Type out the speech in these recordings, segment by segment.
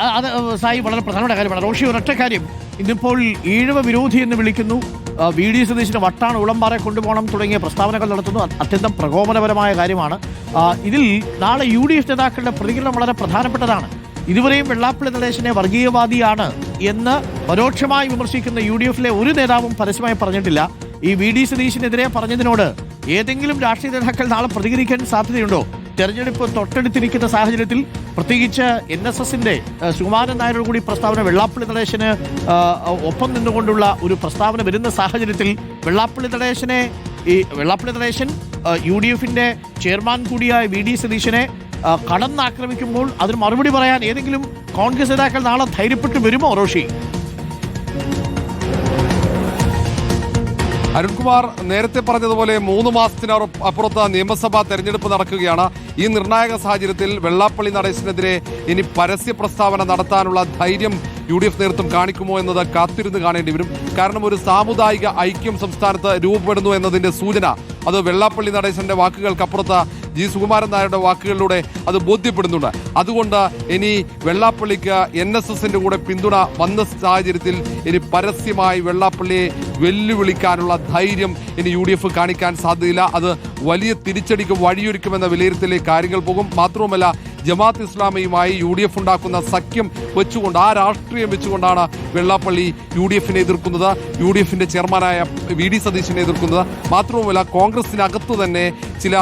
അത് സായി വളരെ പ്രധാനപ്പെട്ട കാര്യമാണ് റോഷി ഒരൊറ്റ കാര്യം. ഇന്നിപ്പോൾ ഈഴവ വിരോധി എന്ന് വിളിക്കുന്നു. വി ഡി സതീശിന് വട്ടാണ് ഉളമ്പാറെ കൊണ്ടുപോകണം തുടങ്ങിയ പ്രസ്താവനകൾ നടത്തുന്നു. അത്യന്തം പ്രകോപനപരമായ കാര്യമാണ്. ഇതിൽ നാളെ യു ഡി എഫ് നേതാക്കളുടെ പ്രതികരണം വളരെ പ്രധാനപ്പെട്ടതാണ്. ഇതുവരെയും വെള്ളാപ്പള്ളി നടേശനെ വർഗീയവാദിയാണ് എന്ന് പരോക്ഷമായി വിമർശിക്കുന്ന യു ഡി എഫിലെ ഒരു നേതാവും പരസ്യമായി പറഞ്ഞിട്ടില്ല. ഈ വി ഡി സതീശിനെതിരെ പറഞ്ഞതിനോട് ഏതെങ്കിലും രാഷ്ട്രീയ നേതാക്കൾ നാളെ പ്രതികരിക്കാൻ സാധ്യതയുണ്ടോ? തെരഞ്ഞെടുപ്പ് തൊട്ടടുത്തിരിക്കുന്ന സാഹചര്യത്തിൽ പ്രത്യേകിച്ച് എൻ എസ് എസിന്റെ സുകുമാരൻ നായരോട് കൂടി പ്രസ്താവന വെള്ളാപ്പള്ളി നടേശന് ഒപ്പം നിന്നുകൊണ്ടുള്ള ഒരു പ്രസ്താവന വരുന്ന സാഹചര്യത്തിൽ വെള്ളാപ്പള്ളി നടേശനെ ഈ വെള്ളാപ്പള്ളി നടേശൻ യു ഡി എഫിന്റെ ചെയർമാൻ കൂടിയായ വി ഡി സതീശനെ കടന്നാക്രമിക്കുമ്പോൾ അതിന് മറുപടി പറയാൻ ഏതെങ്കിലും കോൺഗ്രസ് നേതാക്കൾ നാളെ ധൈര്യപ്പെട്ട് വരുമോ റോഷി? അരുൺകുമാർ നേരത്തെ പറഞ്ഞതുപോലെ മൂന്ന് മാസത്തിന് അപ്പുറത്ത് നിയമസഭാ തെരഞ്ഞെടുപ്പ് നടക്കുകയാണ്. ഈ നിർണായക സാഹചര്യത്തിൽ വെള്ളാപ്പള്ളി നടേശനെതിരെ ഇനി പരസ്യ പ്രസ്താവന നടത്താനുള്ള ധൈര്യം യു ഡി എഫ് നേതൃത്വം കാണിക്കുമോ എന്നത് കാത്തിരുന്ന് കാണേണ്ടി വരും. കാരണം ഒരു സാമുദായിക ഐക്യം സംസ്ഥാനത്ത് രൂപപ്പെടുന്നു എന്നതിന്റെ സൂചന. അത് വെള്ളാപ്പള്ളി നടേശന്റെ വാക്കുകൾക്കപ്പുറത്ത് ജി സുകുമാരൻ നായരുടെ വാക്കുകളിലൂടെ അത് ബോധ്യപ്പെടുന്നുണ്ട്. അതുകൊണ്ട് ഇനി വെള്ളാപ്പള്ളിക്ക് എൻ എസ് എസിന്റെ കൂടെ പിന്തുണ വന്ന സാഹചര്യത്തിൽ ഇനി പരസ്യമായി വെള്ളാപ്പള്ളിയെ വെല്ലുവിളിക്കാനുള്ള ധൈര്യം ഇനി യു ഡി എഫ് കാണിക്കാൻ സാധ്യതയില്ല. അത് വലിയ തിരിച്ചടിക്ക് വഴിയൊരുക്കുമെന്ന വിലയിരുത്തലേ കാര്യങ്ങൾ പോകും. മാത്രവുമല്ല ജമാഅത്ത് ഇസ്ലാമിയുമായി യു ഡി എഫ് ഉണ്ടാക്കുന്ന സഖ്യം വെച്ചുകൊണ്ട് ആ രാഷ്ട്രീയം വെച്ചുകൊണ്ടാണ് വെള്ളാപ്പള്ളി യു ഡി എഫിനെ എതിർക്കുന്നത് യു ഡി എഫിന്റെ ചെയർമാനായ വി ഡി സതീശിനെ എതിർക്കുന്നത്. മാത്രവുമല്ല കോൺഗ്രസിനകത്ത് തന്നെ ചില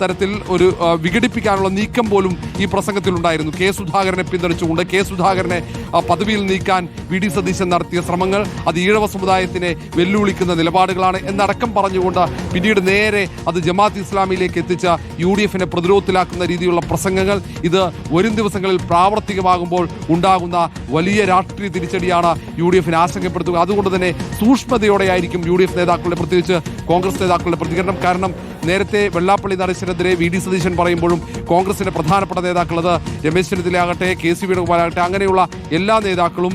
തരത്തിൽ ഒരു വിഘടിപ്പിക്കാനുള്ള നീക്കം പോലും ഈ പ്രസംഗത്തിൽ ഉണ്ടായിരുന്നു കെ സുധാകരനെ പിന്തുണച്ചുകൊണ്ട് കെ സുധാകരനെ പദവിയിൽ നീക്കാൻ വി ഡി സതീശൻ നടത്തിയ ശ്രമങ്ങൾ അത് ഈഴവ സമുദായത്തിനെ വെല്ലുവിളിക്കുന്ന നിലപാടുകളാണ് എന്നടക്കം പറഞ്ഞുകൊണ്ട് പിന്നീട് നേരെ അത് ജമാഅത്ത് ഇസ്ലാമിയിലേക്ക് എത്തിച്ച യു ഡി എഫിനെ പ്രതിരോധത്തിലാക്കുന്ന രീതിയിലുള്ള പ്രസംഗങ്ങൾ ഇത് വരും ദിവസങ്ങളിൽ പ്രാവർത്തികമാകുമ്പോൾ ഉണ്ടാകുന്ന വലിയ രാഷ്ട്രീയ തിരിച്ചടിയാണ് യു ഡി എഫിനെ ആശങ്കപ്പെടുത്തുക. അതുകൊണ്ട് തന്നെ സൂക്ഷ്മതയോടെയായിരിക്കും യു ഡി എഫ് നേതാക്കളുടെ പ്രത്യേകിച്ച് കോൺഗ്രസ് നേതാക്കളുടെ പ്രതികരണം. കാരണം നേരത്തെ വെള്ളാപ്പള്ളി നടേശനെതിരെ വി ഡി സതീശൻ പറയുമ്പോഴും കോൺഗ്രസിന്റെ പ്രധാനപ്പെട്ട നേതാക്കളത് രമേശ് ചെന്നിത്തലയാകട്ടെ കെ സി വേണുഗോപാലാകട്ടെ അങ്ങനെയുള്ള എല്ലാ നേതാക്കളും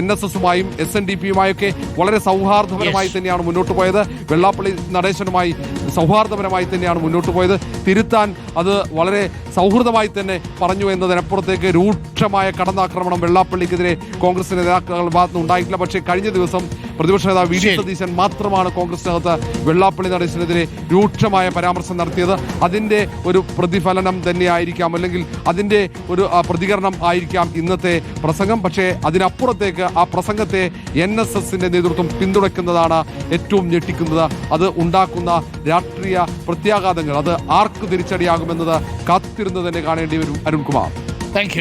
എൻ എസ് എസുമായും എസ് എൻ ഡി പിയുമായൊക്കെ വളരെ സൗഹാർദ്ദപരമായി തന്നെയാണ് മുന്നോട്ട് പോയത്. വെള്ളാപ്പള്ളി നടേശനുമായി സൗഹാർദ്ദപരമായി തന്നെയാണ് മുന്നോട്ട് പോയത്. തിരുത്താൻ അത് വളരെ സൗഹൃദമായി തന്നെ പറഞ്ഞു എന്നതിനപ്പുറത്തേക്ക് രൂക്ഷമായ കടന്നാക്രമണം വെള്ളാപ്പള്ളിക്കെതിരെ കോൺഗ്രസ് നേതാക്കളുടെ ഭാഗത്ത് ഉണ്ടായിട്ടില്ല പക്ഷേ കഴിഞ്ഞ ദിവസം പ്രതിപക്ഷ നേതാവ് വി ഡി ശരി. സതീശൻ മാത്രമാണ് കോൺഗ്രസിനകത്ത് വെള്ളാപ്പള്ളി നടേശനെതിരെ രൂക്ഷമായ പരാമർശം നടത്തിയത്. അതിന്റെ ഒരു പ്രതിഫലനം തന്നെയായിരിക്കാം അല്ലെങ്കിൽ അതിന്റെ ഒരു പ്രതികരണം ആയിരിക്കാം ഇന്നത്തെ പ്രസംഗം. പക്ഷേ അതിനപ്പുറത്തേക്ക് ആ പ്രസംഗത്തെ എൻ എസ് എസിന്റെ നേതൃത്വം പിന്തുണയ്ക്കുന്നതാണ് ഏറ്റവും ഞെട്ടിക്കുന്നത്. അത് ഉണ്ടാക്കുന്ന രാഷ്ട്രീയ പ്രത്യാഘാതങ്ങൾ അത് ആർക്ക് തിരിച്ചടിയാകുമെന്നത് കാത്തിരുന്ന് തന്നെ കാണേണ്ടി വരും അരുൺകുമാർ. താങ്ക്